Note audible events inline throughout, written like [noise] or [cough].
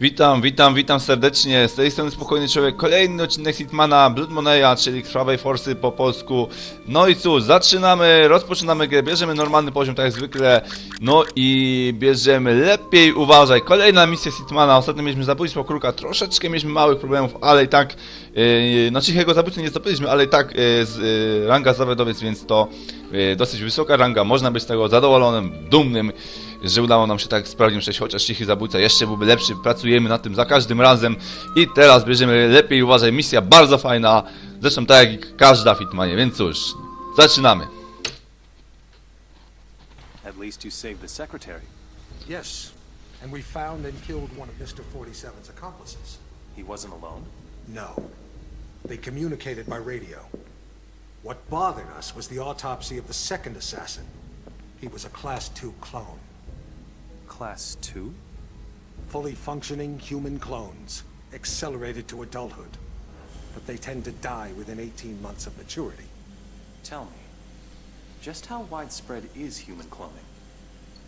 Witam, witam, witam serdecznie. Z tej strony Spokojny Człowiek. Kolejny odcinek Hitmana Blood Moneya, czyli Krwawej Forsy po polsku. No i cóż, zaczynamy, rozpoczynamy grę, bierzemy normalny poziom, tak jak zwykle. No i bierzemy lepiej uważaj. Kolejna misja Hitmana. Ostatnio mieliśmy zabójstwo kruka, troszeczkę mieliśmy małych problemów, ale i tak, yy, no cichego zabójcy nie zdobyliśmy, ale i tak yy, z, yy, ranga zawodowiec, więc to yy, dosyć wysoka ranga. Można być z tego zadowolonym, dumnym że udało nam się tak sprawnie przejść, chociaż cichy zabójca jeszcze byłby lepszy, pracujemy nad tym za każdym razem i teraz bierzemy lepiej uważaj, misja bardzo fajna, zresztą tak jak każda w Hitmanie, więc cóż, zaczynamy. At least you saved the secretary. Yes, and we found and killed one of Mr. 47's accomplices. He wasn't alone. No. They communicated by radio. What bothered us was the autopsy of the second assassin. He was a Class 2 clone. Class 2? Fully functioning human clones, accelerated to adulthood. But they tend to die within 18 months of maturity. Tell me, just how widespread is human cloning?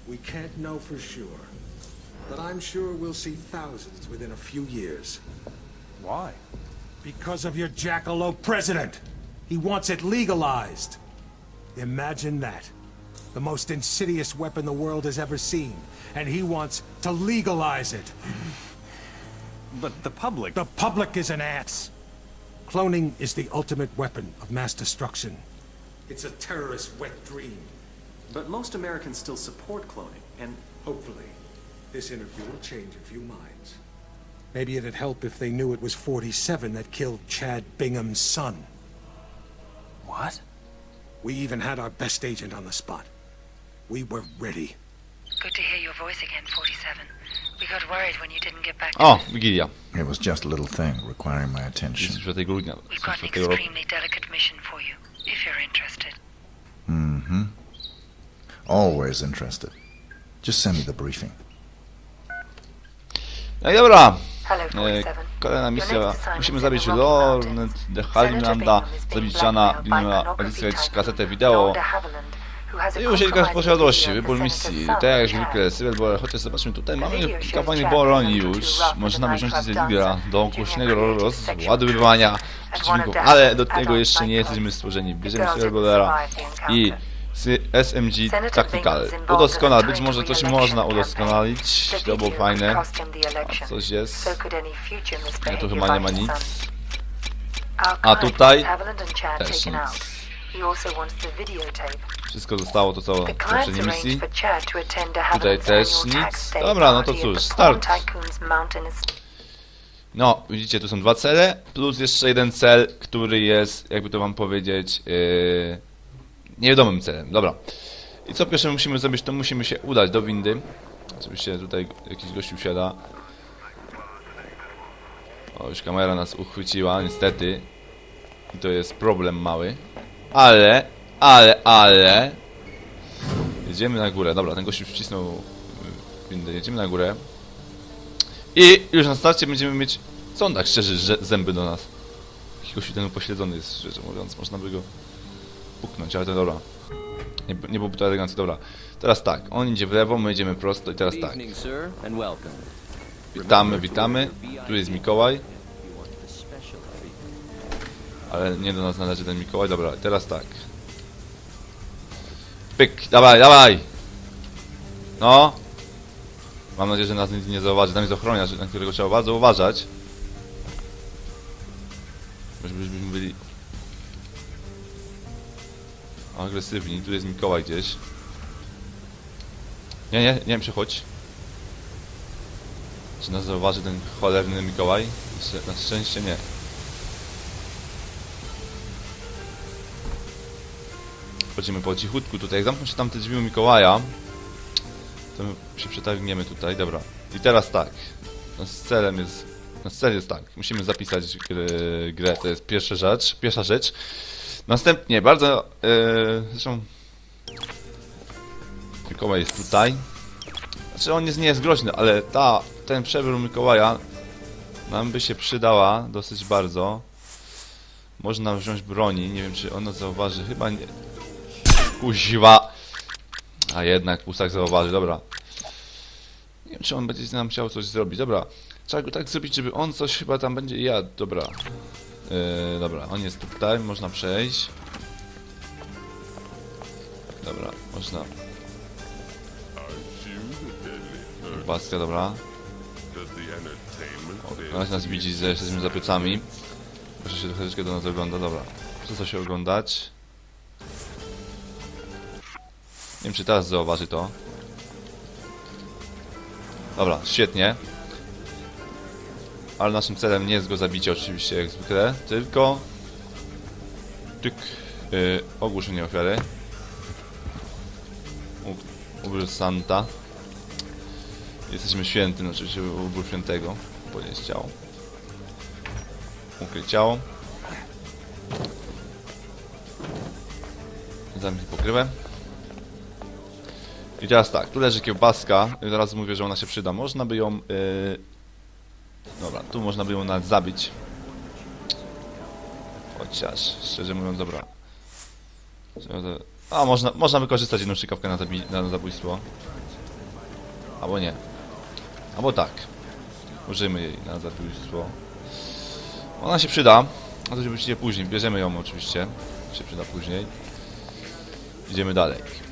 We can't know for sure, but I'm sure we'll see thousands within a few years. Why? Because of your jackalope president. He wants it legalized. Imagine that. The most insidious weapon the world has ever seen. And he wants to legalize it. But the public. The public is an ass. Cloning is the ultimate weapon of mass destruction. It's a terrorist wet dream. But most Americans still support cloning, and Hopefully, this interview will change a few minds. Maybe it'd help if they knew it was 47 that killed Chad Bingham's son. what? We even had our best agent on the spot. We were ready. Good to hear your voice again, 47. We got worried when you didn't get back to O. Wigilia, It was just a little thing requiring my attention. 4 grudnia, We've got an 4 roku. extremely delicate mission for you, if you're interested. Mm-hmm. Always interested. Just send me the briefing. No i dobra, Hello, e, 47. kolejna misja, next musimy zabić the Lornet de Senator Halinlanda, Bingham is being zabić Jana, blackmailed by Binghama, pornography odzyskać kasetę wideo Lord de W compromised posiadłości, wybór misji, tak jak Chad. zwykle, Civil chociaż zobaczmy tutaj, mamy kilka fajnych broni już, można wziąć z Ligra do głośnego rozładowywania przeciwników, ale do tego jeszcze nie jesteśmy stworzeni. Bierzemy Civil i SMG Tactical. Udoskonal, być może coś można udoskonalić, to było fajne. A coś jest. Nie, tu chyba nie ma nic. A tutaj też nic. Wszystko zostało to co w poprzedniej misji. Tutaj też nic. Dobra, no to cóż, start. No, widzicie, tu są dwa cele, plus jeszcze jeden cel, który jest, jakby to wam powiedzieć, yy, niewiadomym celem. Dobra. I co pierwsze musimy zrobić, to musimy się udać do windy. Oczywiście tutaj jakiś gościu wsiada. O, już kamera nas uchwyciła, niestety. I to jest problem mały. Ale, ale, ale... Jedziemy na górę. Dobra, ten gościu wcisnął y, windę. Jedziemy na górę. I już na starcie będziemy mieć, co on tak szczerze że zęby do nas. Jakiś ten upośledzony jest, szczerze mówiąc, można by go puknąć, ale to dobra. Nie, nie byłoby to elegancko, dobra. Teraz tak, on idzie w lewo, my idziemy prosto i teraz tak. Witamy, witamy. Tu jest Mikołaj, ale nie do nas należy ten Mikołaj, dobra, teraz tak. Pyk, dawaj, dawaj! No! Mam nadzieję, że nas nic nie zauważy. Tam jest ochroniarz, na którego trzeba bardzo uważać. Żebyśmy byli agresywni. Tu jest Mikołaj gdzieś. Nie, nie, nie, przechodź. Czy nas zauważy ten cholerny Mikołaj? Na szczęście nie. Chodzimy po cichutku tutaj. Jak zamkną się tam te drzwi u Mikołaja, to się przetargniemy tutaj. Dobra. I teraz tak. Nasz celem jest... Nasz cel jest tak. Musimy zapisać grę, grę. To jest pierwsza rzecz. Pierwsza rzecz. Następnie, bardzo... Yy, zresztą... Mikołaj jest tutaj. Znaczy on jest, nie jest groźny, ale ta, ten przebór Mikołaja nam by się przydała dosyć bardzo. Można wziąć broni, nie wiem czy ona zauważy, chyba nie... Kuźwa! A jednak pustak zauważy, dobra. Nie wiem, czy on będzie nam chciał coś zrobić. Dobra, trzeba go tak zrobić, żeby on coś chyba tam będzie jadł. Dobra. Yy, dobra, on jest tutaj, można przejść. Dobra, można. Baska, dobra. O, Ona nas widzi, że jesteśmy za plecami. Proszę się troszeczkę do nas ogląda, dobra. Co się oglądać? Nie wiem, czy teraz zauważy to. Dobra, świetnie. Ale naszym celem nie jest go zabicie oczywiście, jak zwykle, tylko... Tyk. Yy, ogłuszenie ofiary. Ubór Santa. Jesteśmy świętym, oczywiście ubór świętego. Podnieść ciało. Ukryć ciało. Zamknij pokrywę. I teraz tak, tu leży kiełbaska. Zaraz mówię, że ona się przyda. Można by ją... Yy... Dobra, tu można by ją nawet zabić. Chociaż, szczerze mówiąc, dobra. A, można, można wykorzystać jedną strzykawkę na, zabi na zabójstwo. Albo nie. Albo tak. Użyjmy jej na zabójstwo. Ona się przyda. A to się później. Bierzemy ją oczywiście. Się przyda później. Idziemy dalej.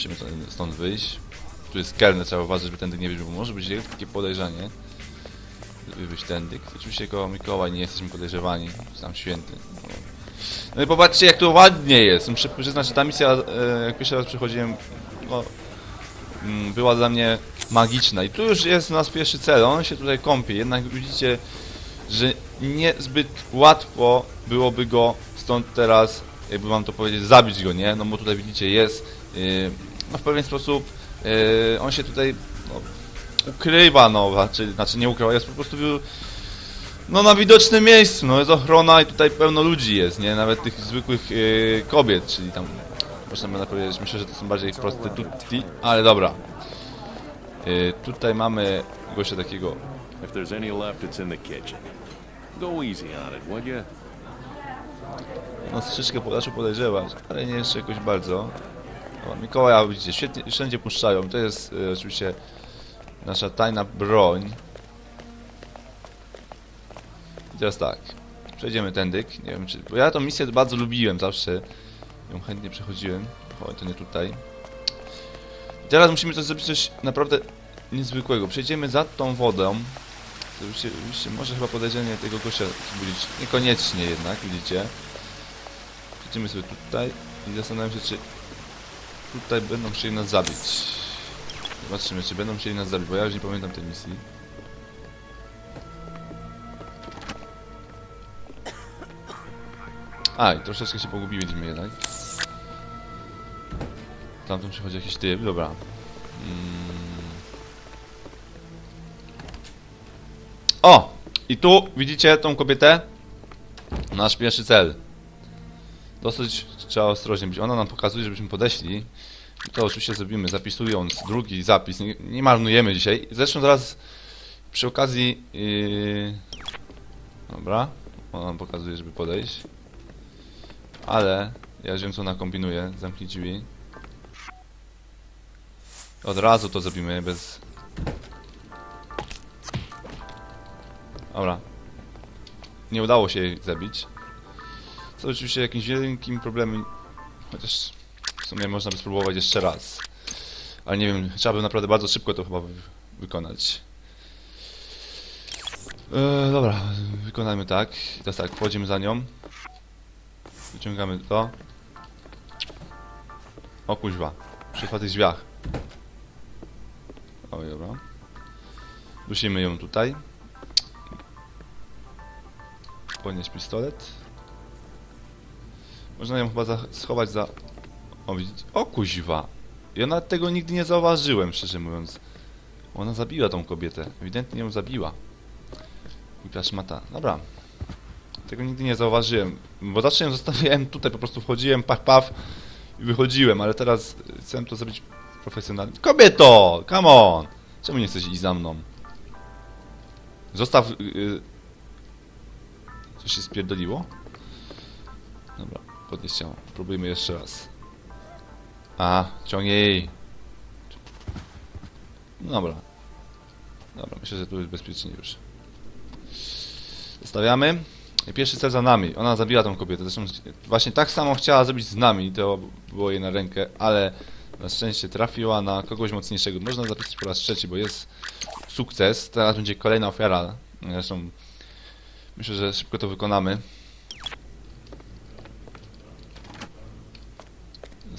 Musimy stąd- wyjść. Tu jest kelner, trzeba uważać, żeby tędy nie wyjść, bo może być takie podejrzanie. Żeby wyjść tędy. Oczywiście koło Mikołaj nie jesteśmy podejrzewani. Sam święty. No i popatrzcie jak to ładnie jest. Muszę przyznać, że ta misja, e, jak pierwszy raz przychodziłem, no, mm, była dla mnie magiczna. I tu już jest nasz pierwszy cel. On się tutaj kąpie. Jednak widzicie, że niezbyt łatwo byłoby go stąd teraz, jakby wam to powiedzieć, zabić go, nie? No bo tutaj widzicie, jest yy, no w pewien sposób yy, on się tutaj no, ukrywa, no, znaczy, znaczy nie ukrywa, jest po prostu no na widocznym miejscu, no jest ochrona i tutaj pełno ludzi jest, nie? Nawet tych zwykłych yy, kobiet, czyli tam można by powiedzieć, myślę, że to są bardziej prostytutki, ale dobra. Yy, tutaj mamy gościa takiego If there's any left, it's in the kitchen. Go easy on it, would you? No troszeczkę zaczął podejrzewać, ale nie jeszcze jakoś bardzo. O, Mikołaja widzicie, świetnie, wszędzie puszczają. To jest e, oczywiście nasza tajna broń. I teraz tak, przejdziemy tędyk, nie wiem czy... Bo ja tą misję bardzo lubiłem zawsze. Ją chętnie przechodziłem. O, to nie tutaj. I teraz musimy coś zrobić coś naprawdę niezwykłego. Przejdziemy za tą wodą. Oczywiście, oczywiście może chyba podejrzenie tego gościa wzbudzić. Niekoniecznie jednak, widzicie. Przejdziemy sobie tutaj i zastanawiam się, czy tutaj będą chcieli nas zabić. Zobaczymy, czy będą chcieli nas zabić, bo ja już nie pamiętam tej misji. A, i troszeczkę się pogubiliśmy jednak. Tamtąd przychodzi jakiś typ, dobra. Mm. O! I tu widzicie tą kobietę? Nasz pierwszy cel. Dosyć trzeba ostrożnie być. Ona nam pokazuje, żebyśmy podeszli. To oczywiście zrobimy, zapisując drugi zapis. Nie, nie marnujemy dzisiaj. Zresztą zaraz przy okazji... Yy... Dobra. Ona nam pokazuje, żeby podejść. Ale ja wiem, co ona kombinuje. Zamknij drzwi. Od razu to zrobimy, bez... Dobra. Nie udało się jej zabić. Co oczywiście jakimś wielkim problemem, chociaż w sumie można by spróbować jeszcze raz. Ale nie wiem, trzeba by naprawdę bardzo szybko to chyba wy wykonać. Eee, dobra, wykonajmy tak. Teraz tak, wchodzimy za nią. Wyciągamy to. O kuźwa, przy otwartych drzwiach. Oj, dobra. Dusimy ją tutaj. Podnieść pistolet. Można ją chyba schować za... O, widzicie? O, kuźwa! Ja nawet tego nigdy nie zauważyłem, szczerze mówiąc. Ona zabiła tą kobietę. Ewidentnie ją zabiła. Głupia szmata. Dobra. Tego nigdy nie zauważyłem. Bo zawsze ją zostawiałem tutaj, po prostu wchodziłem, pach, paf i wychodziłem, ale teraz chcę to zrobić profesjonalnie. Kobieto! Come on! Czemu nie chcesz iść za mną? Zostaw... Yy... Coś się spierdoliło? Podnieść ciało. Próbujmy jeszcze raz. A, ciągnie jej. Dobra. Dobra, myślę, że tu jest bezpiecznie już. Zostawiamy. I pierwszy cel za nami. Ona zabiła tą kobietę. Zresztą właśnie tak samo chciała zrobić z nami. To było jej na rękę, ale na szczęście trafiła na kogoś mocniejszego. Można zapisać po raz trzeci, bo jest sukces. Teraz będzie kolejna ofiara. Zresztą myślę, że szybko to wykonamy.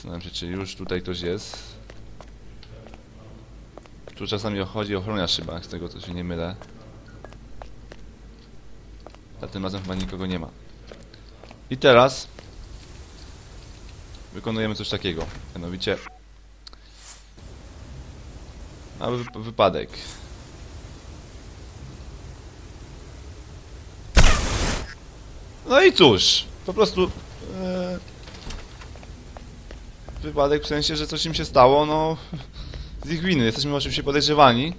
Zastanawiam się, czy już tutaj ktoś jest. Tu czasami chodzi ochroniarz chyba, z tego co się nie mylę. A tym razem chyba nikogo nie ma. I teraz wykonujemy coś takiego. Mianowicie mały wyp wypadek. No i cóż, po prostu e, wypadek w sensie, że coś im się stało, no z ich winy. Jesteśmy oczywiście podejrzewani.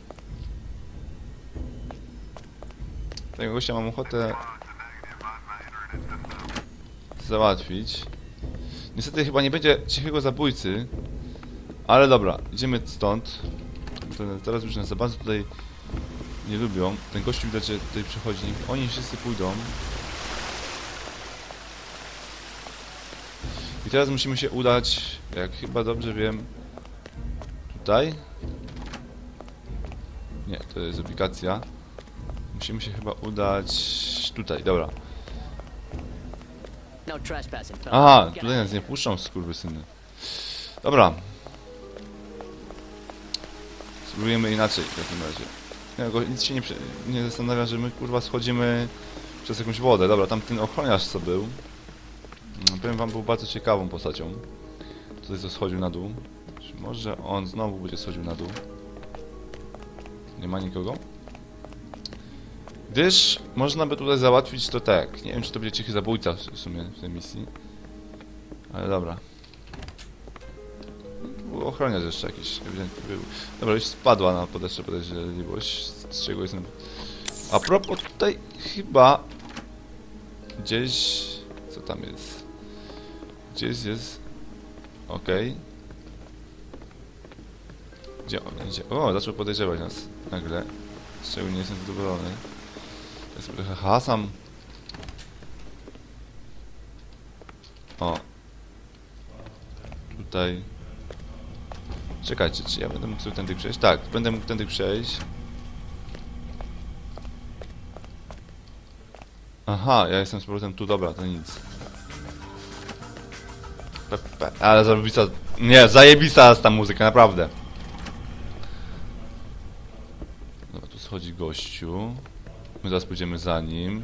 Tego gościa mam ochotę załatwić. Niestety chyba nie będzie cichego zabójcy, ale dobra, idziemy stąd. Teraz już nas za bardzo tutaj nie lubią. Ten gościu widać, że tutaj przychodzi. Oni wszyscy pójdą. I teraz musimy się udać, jak chyba dobrze wiem, tutaj. Nie, to jest aplikacja. Musimy się chyba udać tutaj, dobra. No. Aha, tutaj nas nie puszczą, skurwysyny. Dobra. Spróbujemy inaczej w takim razie. Nie, go, nic się nie, nie zastanawia, że my kurwa schodzimy przez jakąś wodę. Dobra, tam ten ochroniarz co był. Mm, Powiem wam, był bardzo ciekawą postacią. Tutaj co schodził na dół. Czy może on znowu będzie schodził na dół? Nie ma nikogo? Gdyż można by tutaj załatwić to tak. Nie wiem, czy to będzie cichy zabójca w sumie w tej misji. Ale dobra. Ochroniarz jeszcze jakiś, ewidentnie był. Dobra, już spadła na podeszłe podejrzliwość, z czego jestem... A propos tutaj chyba... Gdzieś... Co tam jest? Gdzieś jest... Okej. Gdzie on idzie? O, zaczął podejrzewać nas nagle. Z nie jestem zadowolony. Sobie trochę hasam. O. Tutaj. Czekajcie, czy ja będę mógł tędy przejść? Tak, będę mógł tędy przejść. Aha, ja jestem z powrotem tu, dobra, to nic. Ale zajebista... Nie, zajebista jest ta muzyka, naprawdę. Dobra, tu schodzi gościu. My zaraz pójdziemy za nim.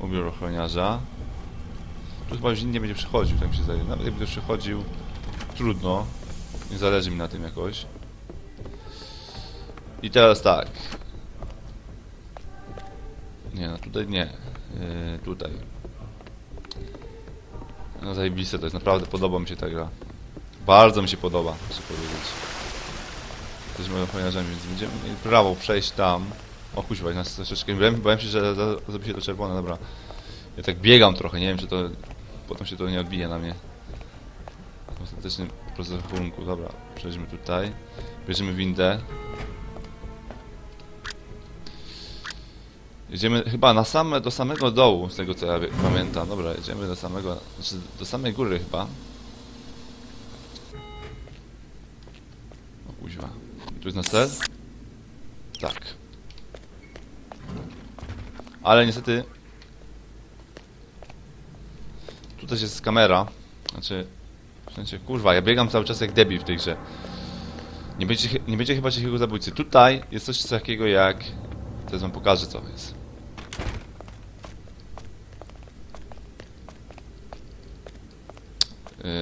Ubiór ochroniarza. Tu chyba już nie będzie przychodził, tak mi się zdaje. Nawet jak będzie przychodził, trudno. Nie zależy mi na tym jakoś. I teraz tak. Nie, no tutaj nie. Yy, tutaj. No zajebiste to jest, naprawdę podoba mi się ta gra. Bardzo mi się podoba, muszę powiedzieć. Jesteśmy ochroniarzami, więc będziemy mieli prawo przejść tam. O kuźwa, nas troszeczkę... Bałem, bałem się, że zrobi się to czerwone, dobra. Ja tak biegam trochę, nie wiem czy to... Potem się to nie odbije na mnie. W ostatecznym rozrachunku, dobra. Przejdźmy tutaj. Bierzemy windę. Jedziemy chyba na same, do samego dołu, z tego co ja pamiętam. Dobra, jedziemy do samego, znaczy do samej góry chyba. O kuźwa. Tu jest na cel? Tak. Ale niestety... Tu też jest kamera. Znaczy... W sensie, kurwa, ja biegam cały czas jak debil w tej grze. Nie będzie, nie będzie chyba cichego zabójcy. Tutaj jest coś takiego jak... Teraz wam pokażę co jest.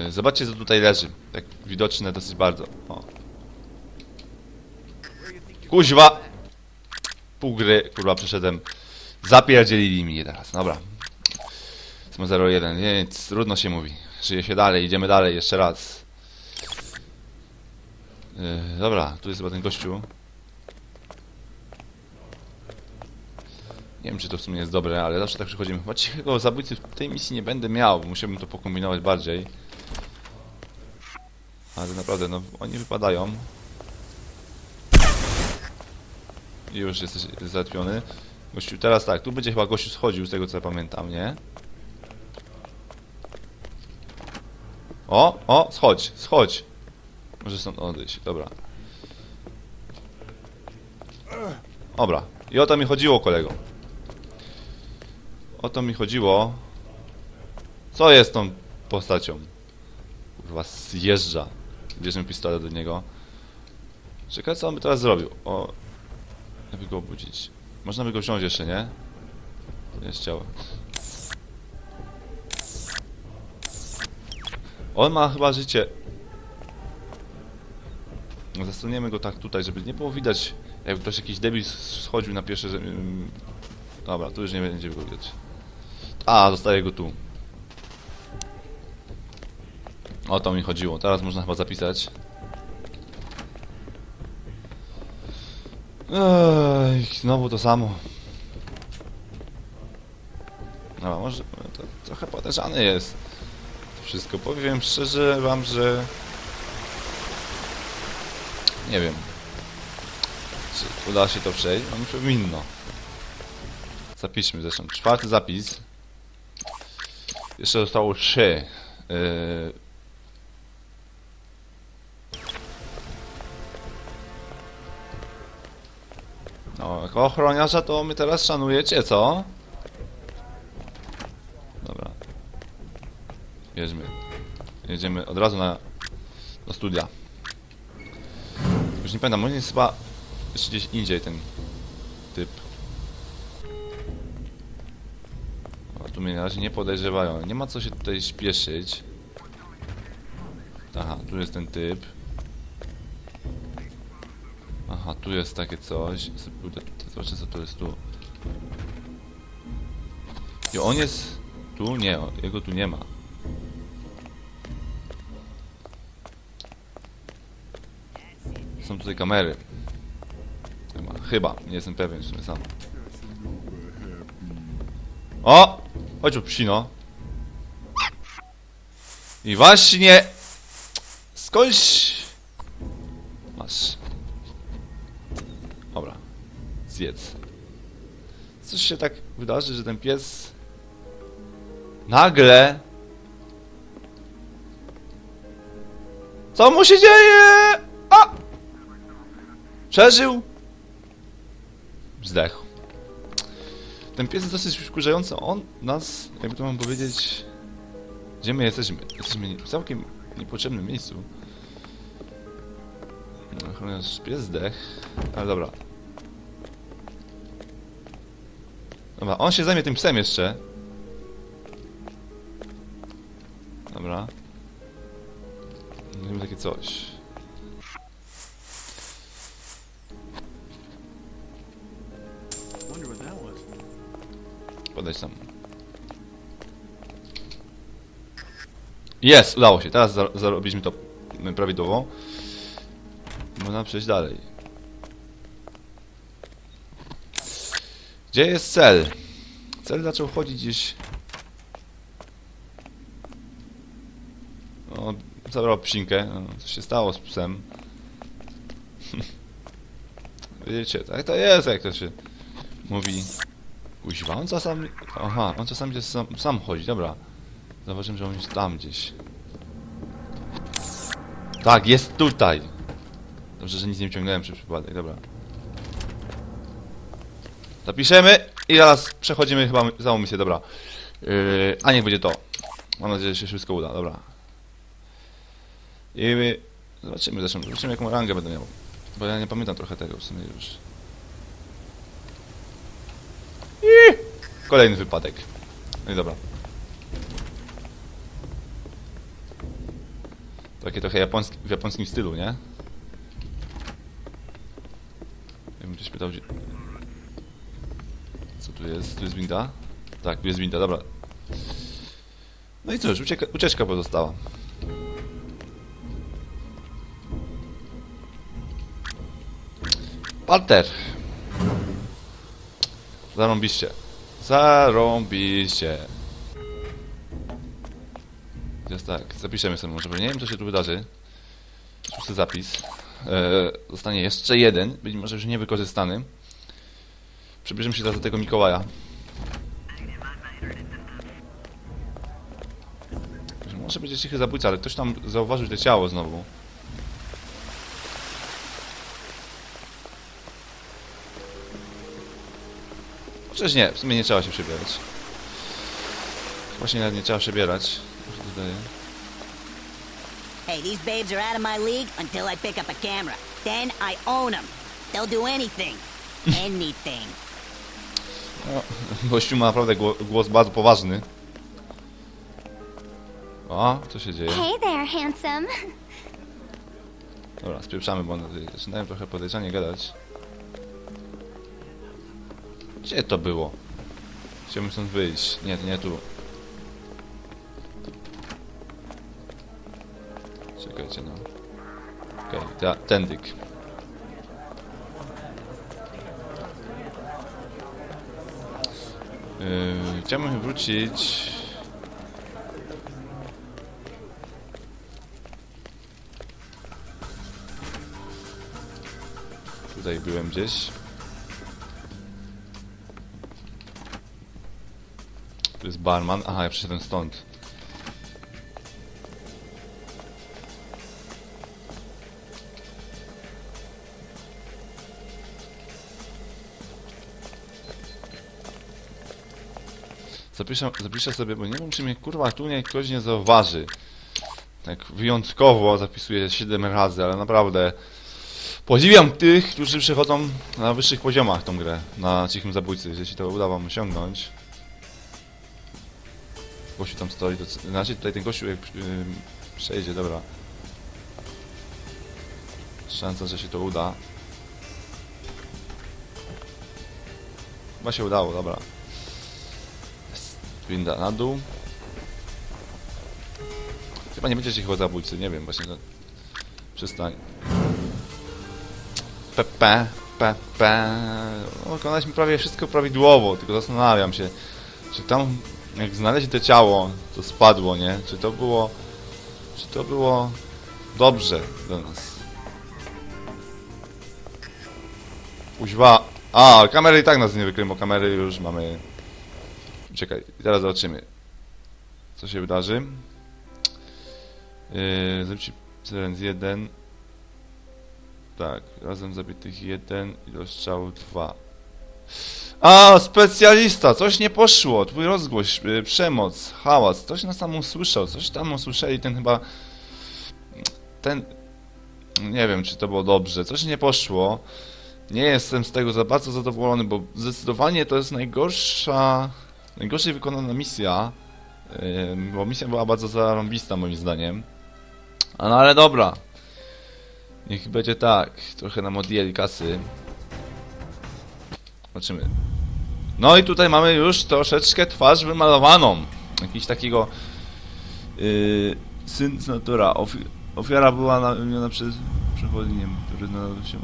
Zobaczcie co tutaj leży. Tak widoczne dosyć bardzo. O. Kuźwa! Pół gry, kurwa, przeszedłem. Zapierdzielili mi je teraz, dobra. Smo 01, więc trudno się mówi. Żyje się dalej, idziemy dalej, jeszcze raz. Yy, dobra, tu jest chyba ten gościu. Nie wiem, czy to w sumie jest dobre, ale zawsze tak przychodzimy. Chyba cichego zabójcy w tej misji nie będę miał. Musiałbym to pokombinować bardziej. Ale naprawdę, no oni wypadają. I już jesteś załatwiony. Gościu, teraz tak, tu będzie chyba gościu schodził, z tego co ja pamiętam, nie? O, o, schodź, schodź. Może stąd odejść, dobra. Dobra, i o to mi chodziło, kolego. O to mi chodziło. Co jest tą postacią? Kurwa, zjeżdża. Bierzemy pistolet do niego. Czekaj, co on by teraz zrobił? O, jakby go obudzić. Można by go wziąć jeszcze, nie? Jest ciało. On ma chyba życie. No, Zastaniemy go tak tutaj, żeby nie było widać, jakby ktoś jakiś debil schodził na pierwsze... ym, Dobra, tu już nie będzie go widać. A, zostaje go tu. O to mi chodziło. Teraz można chyba zapisać. Ej, znowu to samo. No, może to trochę podejrzane jest. To wszystko. Powiem szczerze wam, że... Nie wiem. Czy uda się to przejść? No, powinno. Zapiszmy zresztą. Czwarty zapis. Jeszcze zostało trzy. Yy... jako ochroniarza to my teraz szanujecie, co? Dobra. Jedźmy. Jedziemy od razu na... do studia. Już nie pamiętam, on jest chyba jeszcze gdzieś indziej ten typ. O, tu mnie na razie nie podejrzewają. Nie ma co się tutaj śpieszyć. Aha, tu jest ten typ. Aha, tu jest takie coś. Zobaczę co to jest tu. I on jest tu? Nie, o, jego tu nie ma. Są tutaj kamery. Chyba, nie jestem pewien w sumie sam. O! Chodź tu, psino. I właśnie... Skądś... się tak wydarzy, że ten pies... Nagle... Co mu się dzieje? A! Przeżył? Zdechł. Ten pies jest dosyć wkurzający. On nas, jakby to mam powiedzieć... Gdzie my jesteśmy? Jesteśmy w całkiem niepotrzebnym miejscu. Ochroniarz pies zdech. Ale dobra. Dobra, on się zajmie tym psem jeszcze. Dobra. Zrobimy takie coś. Podejdź tam. Jest! Udało się. Teraz za zarobiliśmy to prawidłowo. Można przejść dalej. Gdzie jest cel? Cel zaczął chodzić gdzieś... O, zabrał psinkę. Co się stało z psem? [laughs] Wiecie, tak to jest, jak to się mówi. Kuźwa, on czasami... Aha, on czasami gdzieś sam, sam chodzi, dobra. Zauważyłem, że on jest tam gdzieś. Tak, jest tutaj! Dobrze, że nic nie wciągnąłem przy przypadek, dobra. Zapiszemy i zaraz przechodzimy chyba za misję, dobra. Yy, a niech będzie to. Mam nadzieję, że się wszystko uda, dobra. I my... zobaczymy zresztą, zobaczymy jaką rangę będę miał. Bo ja nie pamiętam trochę tego w sumie już. I kolejny wypadek. No i dobra. Takie trochę japoński, w japońskim stylu, nie? Ja bym ktoś pytał, gdzie... Co tu jest? Tu jest winda? Tak, tu jest winda, dobra. No i cóż, ucieka, ucieczka pozostała. Walter. Zarąbiście. Zarąbiście. Jest tak, zapiszemy sobie może, bo nie wiem co się tu wydarzy. Szósty zapis. Eee, zostanie jeszcze jeden, być może już niewykorzystany. Przybierzemy się teraz do tego Mikołaja. Może będzie cichy zabójca, ale ktoś tam zauważył to ciało znowu. Chociaż nie, w sumie nie trzeba się przebierać. Właśnie nawet nie trzeba przebierać. wydaje. Hey, these babes are out of my league until I pick up a camera. Then I own them. They'll do anything. [laughs] anything. No, gościu ma naprawdę gło- głos bardzo poważny. O, co się dzieje? Hey there, handsome. Dobra, spieprzamy, bo one tutaj zaczynają trochę podejrzanie gadać. Gdzie to było? Chciałbym stąd wyjść. Nie, nie tu. Czekajcie, no. Okej, okay, tędyk. Yy, chciałbym wrócić... Tutaj byłem gdzieś. Tu jest barman. Aha, ja przyszedłem stąd. Zapiszę, zapiszę sobie, bo nie wiem czy mnie kurwa tu nie, ktoś nie zauważy. Tak wyjątkowo zapisuję 7 razy, ale naprawdę Podziwiam tych, którzy przechodzą na wyższych poziomach tą grę, na cichym zabójcy, jeśli to uda wam osiągnąć. Gościu tam stoi, to, znaczy tutaj ten gościu jak yy, przejdzie, dobra. Szansa, że się to uda. Chyba się udało, dobra. Winda na dół. Chyba nie będzie cichego zabójcy, nie wiem, właśnie to... Przestań. Pepe, pepe. Wykonaliśmy prawie wszystko prawidłowo, tylko zastanawiam się, czy tam, jak znaleźli to ciało, to spadło, nie? Czy to było, czy to było dobrze dla nas? Uźwa. A, kamery i tak nas nie wykryją, bo kamery już mamy... Czekaj, teraz zobaczymy, co się wydarzy. Yy, Zrobić Silence 1. Tak, razem zabitych jeden i do strzału dwa. A, specjalista! Coś nie poszło! Twój rozgłoś, y, przemoc, hałas, coś nas tam usłyszał, coś tam usłyszeli, ten chyba... Ten... Nie wiem, czy to było dobrze, coś nie poszło. Nie jestem z tego za bardzo zadowolony, bo zdecydowanie to jest najgorsza... Najgorzej wykonana misja. Yy, bo misja była bardzo zarąbista moim zdaniem. A no ale dobra. Niech będzie tak. Trochę nam odjęli kasy. Zobaczymy. No i tutaj mamy już troszeczkę twarz wymalowaną. Jakiś takiego... Yy, syn z natura. Ofi ofiara była namieniona przez przechodnie, który znalazł się...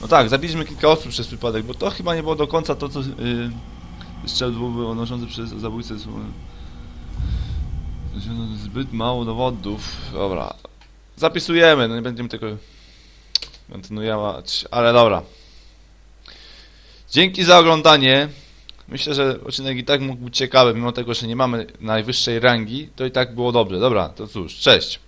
No tak, zabiliśmy kilka osób przez przypadek, bo to chyba nie było do końca to, co... Yy, strzel byłoby odnoszący przez zabójcę słowa. Zbyt mało dowodów. Dobra. Zapisujemy, no nie będziemy tego kontynuować, ale dobra. Dzięki za oglądanie. Myślę, że odcinek i tak mógł być ciekawy, mimo tego, że nie mamy najwyższej rangi, to i tak było dobrze. Dobra, to cóż, cześć.